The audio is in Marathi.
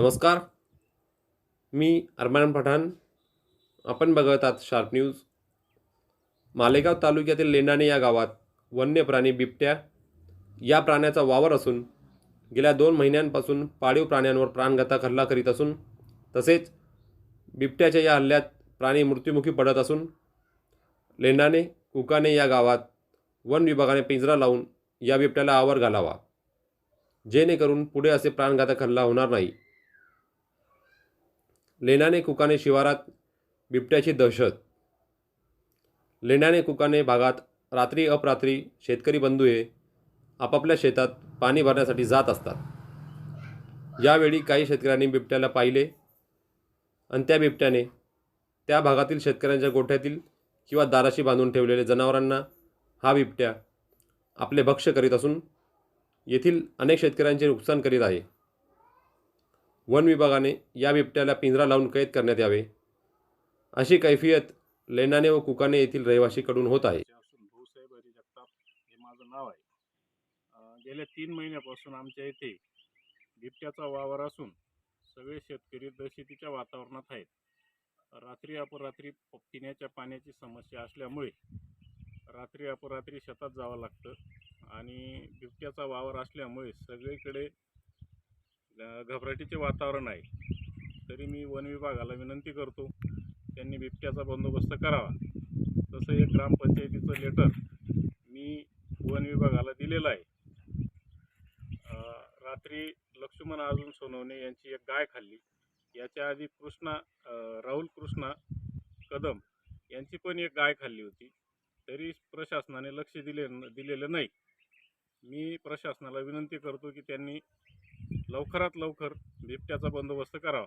नमस्कार. मी अरमान पठाण. आपण बघत आहात शार्प न्यूज मालेगाव तालुक्यातील लेंडाणे या गावात वन्य प्राणी बिबट्या या प्राण्याचा वावर असून गेल्या दोन महिन्यांपासून पाळीव प्राण्यांवर प्राणघातक हल्ला करीत असून तसेच बिबट्याच्या या हल्ल्यात प्राणी मृत्युमुखी पडत असून लेंडाणे कुकाने या गावात वन विभागाने पिंजरा लावून या बिबट्याला आवर घालावा. जेणेकरून पुढे असे प्राणघातक हल्ला होणार नाही. लेण्याने कुकाने शिवारात बिबट्याची दहशत. लेण्याने कुकाने भागात रात्री अपरात्री शेतकरी बंधू हे आपापल्या शेतात पाणी भरण्यासाठी जात असतात. यावेळी काही शेतकऱ्यांनी बिबट्याला पाहिले आणि त्या बिबट्याने त्या भागातील शेतकऱ्यांच्या गोठ्यातील किंवा दाराशी बांधून ठेवलेल्या जनावरांना हा बिबट्या आपले भक्ष्य करीत असून येथील अनेक शेतकऱ्यांचे नुकसान करीत आहे. वन विभागाने या बिबट्याला पिंजरा लावून कैद करण्यात यावे. अशी कैफियत लेंडाणे व कुकाने येथील रहिवाशीकडून होत आहे. जगताप हे माझं नाव आहे. गेल्या तीन महिन्यापासून आमच्या इथे बिबट्याचा वावर असून सगळे शेतकरी दहशतीच्या वातावरणात आहेत. रात्री अपरात्री पिण्याच्या पाण्याची समस्या असल्यामुळे रात्री अपरात्री शेतात जावं लागतं आणि बिबट्याचा वावर असल्यामुळे सगळीकडे घबराटीचे वातावरण आहे. तरी मी वन विभागाला विनंती करतो त्यांनी बिबट्याचा बंदोबस्त करावा. तसं एक ग्रामपंचायतीचं लेटर मी वन विभागाला दिलेलं आहे. रात्री लक्ष्मण अर्जुन सोनवणे यांची एक गाय खाल्ली. याच्या आधी कृष्णा राहुल कृष्णा कदम यांची पण एक गाय खाल्ली होती. तरी प्रशासनाने लक्ष दिले दिलेलं नाही. मी प्रशासनाला विनंती करतो की त्यांनी लवकरात लवकर बिबट्याचा बंदोबस्त करावा.